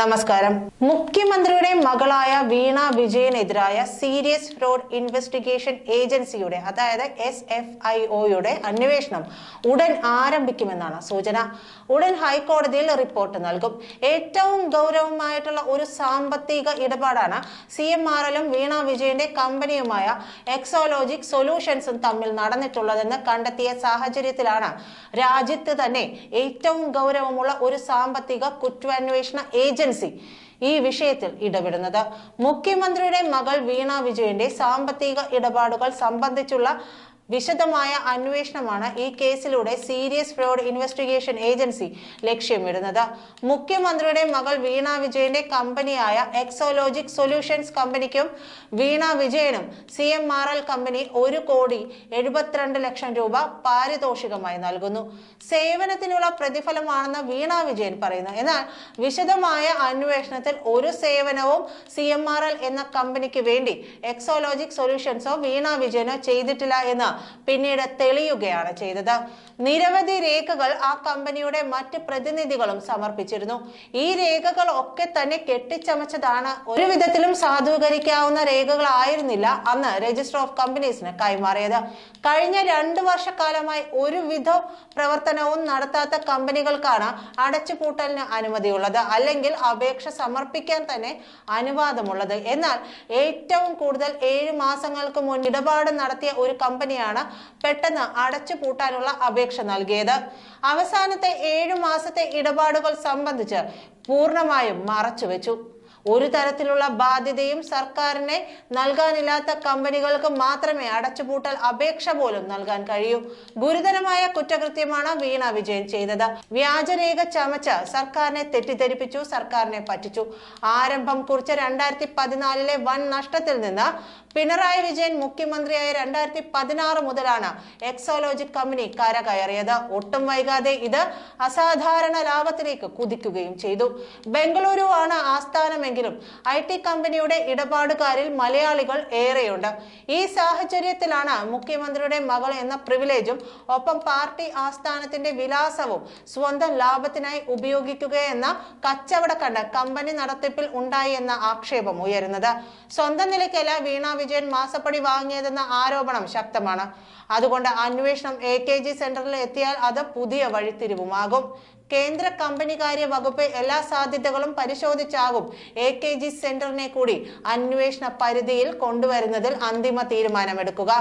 നമസ്കാരം. മുഖ്യമന്ത്രിയുടെ മകളായ വീണ വിജയനെതിരായ സീരിയസ് ഫ്രോഡ് ഇൻവെസ്റ്റിഗേഷൻ ഏജൻസിയുടെ അതായത് എസ് എഫ് ഐ ഒയുടെ അന്വേഷണം ഉടൻ ആരംഭിക്കുമെന്നാണ് സൂചന. ഉടൻ ഹൈക്കോടതിയിൽ റിപ്പോർട്ട് നൽകും. ഏറ്റവും ഗൗരവമായിട്ടുള്ള ഒരു സാമ്പത്തിക ഇടപാടാണ് സി എം ആർ എല്ലും വീണ വിജയന്റെ കമ്പനിയുമായ എക്സോലോജിക് സൊല്യൂഷൻസും തമ്മിൽ നടന്നിട്ടുള്ളതെന്ന് കണ്ടെത്തിയ സാഹചര്യത്തിലാണ് രാജ്യത്ത് തന്നെ ഏറ്റവും ഗൗരവമുള്ള ഒരു സാമ്പത്തിക കുറ്റാന്വേഷണ ഏജൻസി ഈ വിഷയത്തിൽ ഇടപെടുന്നത്. മുഖ്യമന്ത്രിയുടെ മകൾ വീണ വിജയന്റെ സാമ്പത്തിക ഇടപാടുകൾ സംബന്ധിച്ചുള്ള വിശദമായ അന്വേഷണമാണ് ഈ കേസിലൂടെ സീരിയസ് ഫ്രോഡ് ഇൻവെസ്റ്റിഗേഷൻ ഏജൻസി ലക്ഷ്യമിടുന്നത്. മുഖ്യമന്ത്രിയുടെ മകൾ വീണ വിജയന്റെ കമ്പനിയായ എക്സോലോജിക് സൊല്യൂഷൻസ് കമ്പനിക്കും വീണ വിജയനും C M R L company ഒരു കോടി എഴുപത്തിരണ്ട് ലക്ഷം രൂപ പാരിതോഷികമായി നൽകുന്നു. സേവനത്തിനുള്ള പ്രതിഫലമാണെന്ന് വീണ വിജയൻ പറയുന്നു. എന്നാൽ വിശദമായ അന്വേഷണത്തിൽ ഒരു സേവനവും സി എന്ന കമ്പനിക്ക് വേണ്ടി എക്സോലോജിക് സൊല്യൂഷൻസോ വീണ വിജയനോ ചെയ്തിട്ടില്ല എന്ന് പിന്നീട് തെളിയുകയാണ് ചെയ്തത്. നിരവധി രേഖകൾ ആ കമ്പനിയുടെ മറ്റ് പ്രതിനിധികളും സമർപ്പിച്ചിരുന്നു. ഈ രേഖകൾ ഒക്കെ തന്നെ കെട്ടിച്ചമച്ചതാണ്. ഒരു വിധത്തിലും സാധൂകരിക്കാവുന്ന രേഖകളായിരുന്നില്ല അന്ന് രജിസ്റ്റർ ഓഫ് കമ്പനീസിന് കൈമാറിയത്. കഴിഞ്ഞ രണ്ട് വർഷക്കാലമായി ഒരുവിധ പ്രവർത്തനവും നടത്താത്ത കമ്പനികൾക്കാണ് അടച്ചുപൂട്ടലിന് അനുമതിയുള്ളത്. അല്ലെങ്കിൽ അപേക്ഷ സമർപ്പിക്കാൻ തന്നെ അനുവാദമുള്ളത്. എന്നാൽ ഏറ്റവും കൂടുതൽ ഏഴ് മാസങ്ങൾക്ക് മുൻ ഇടപാട് നടത്തിയ ഒരു കമ്പനിയാണ് പെട്ടെന്ന് അടച്ചു പൂട്ടാനുള്ള അപേക്ഷ നൽകിയത്. അവസാനത്തെ ഏഴു മാസത്തെ ഇടപാടുകൾ സംബന്ധിച്ച് പൂർണമായും മറച്ചുവെച്ചു. ഒരു തരത്തിലുള്ള ബാധ്യതയും സർക്കാരിനെ നൽകാനില്ലാത്ത കമ്പനികൾക്ക് മാത്രമേ അടച്ചുപൂട്ടൽ അപേക്ഷ പോലും നൽകാൻ കഴിയൂ. ഗുരുതരമായ കുറ്റകൃത്യമാണ് വീണ വിജയൻ ചെയ്തത്. വ്യാജരേഖ ചമച്ച് സർക്കാരിനെ തെറ്റിദ്ധരിപ്പിച്ചു സർക്കാരിനെ പറ്റിച്ചു. ആരംഭം കുറിച്ച രണ്ടായിരത്തി പതിനാലിലെ വൻ നഷ്ടത്തിൽ നിന്ന് പിണറായി വിജയൻ മുഖ്യമന്ത്രിയായ രണ്ടായിരത്തി പതിനാറ് മുതലാണ് എക്സോലോജിക് കമ്പനി കരകയറിയത്. ഒട്ടും വൈകാതെ ഇത് അസാധാരണ ലാഭത്തിലേക്ക് കുതിക്കുകയും ചെയ്തു. ബംഗളൂരു ആണ് ആസ്ഥാനമെങ്കിലും ഐ ടി കമ്പനിയുടെ ഇടപാടുകാരിൽ മലയാളികൾ ഏറെയുണ്ട്. ഈ സാഹചര്യത്തിലാണ് മുഖ്യമന്ത്രിയുടെ മകൾ എന്ന പ്രിവിലേജും ഒപ്പം പാർട്ടി ആസ്ഥാനത്തിന്റെ വിലാസവും സ്വന്തം ലാഭത്തിനായി ഉപയോഗിക്കുകയെന്ന കച്ചവട കണ്ട് കമ്പനി നടത്തിപ്പിൽ ഉണ്ടായി എന്ന ആക്ഷേപം ഉയരുന്നത്. സ്വന്തം നിലയ്ക്കല്ല വീണ വിജയൻ മാസപ്പടി വാങ്ങിയതെന്ന ആരോപണം ശക്തമാണ്. അതുകൊണ്ട് അന്വേഷണം എ കെ ജി സെന്ററിൽ എത്തിയാൽ അത് പുതിയ വഴിത്തിരിവുമാകും. കേന്ദ്ര കമ്പനികാര്യ വകുപ്പ് എല്ലാ സാധ്യതകളും പരിശോധിച്ചാകും എ കെ ജി സെന്ററിനെ കൂടി അന്വേഷണ പരിധിയിൽ കൊണ്ടുവരുന്നതിൽ അന്തിമ തീരുമാനമെടുക്കുക.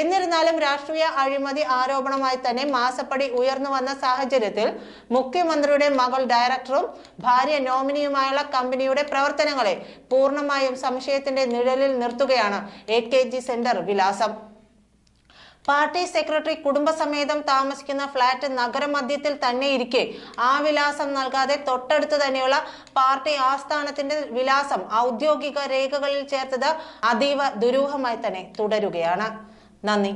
എന്നിരുന്നാലും രാഷ്ട്രീയ അഴിമതി ആരോപണമായി തന്നെ മാസപ്പടി ഉയർന്നു വന്ന സാഹചര്യത്തിൽ മുഖ്യമന്ത്രിയുടെ മകൾ ഡയറക്ടറും ഭാര്യ നോമിനിയുമായുള്ള കമ്പനിയുടെ പ്രവർത്തനങ്ങളെ പൂർണമായും സംശയത്തിന്റെ നിഴലിൽ നിർത്തുകയാണ് എ കെ ജി സെന്റർ വിലാസം. പാർട്ടി സെക്രട്ടറി കുടുംബസമേതം താമസിക്കുന്ന ഫ്ളാറ്റ് നഗരമധ്യത്തിൽ തന്നെ ഇരിക്കെ ആ വിലാസം നൽകാതെ തൊട്ടടുത്ത് തന്നെയുള്ള പാർട്ടി ആസ്ഥാനത്തിന്റെ വിലാസം ഔദ്യോഗിക രേഖകളിൽ ചേർത്തത് അതീവ ദുരൂഹമായി തന്നെ തുടരുകയാണ്. നന്ദി.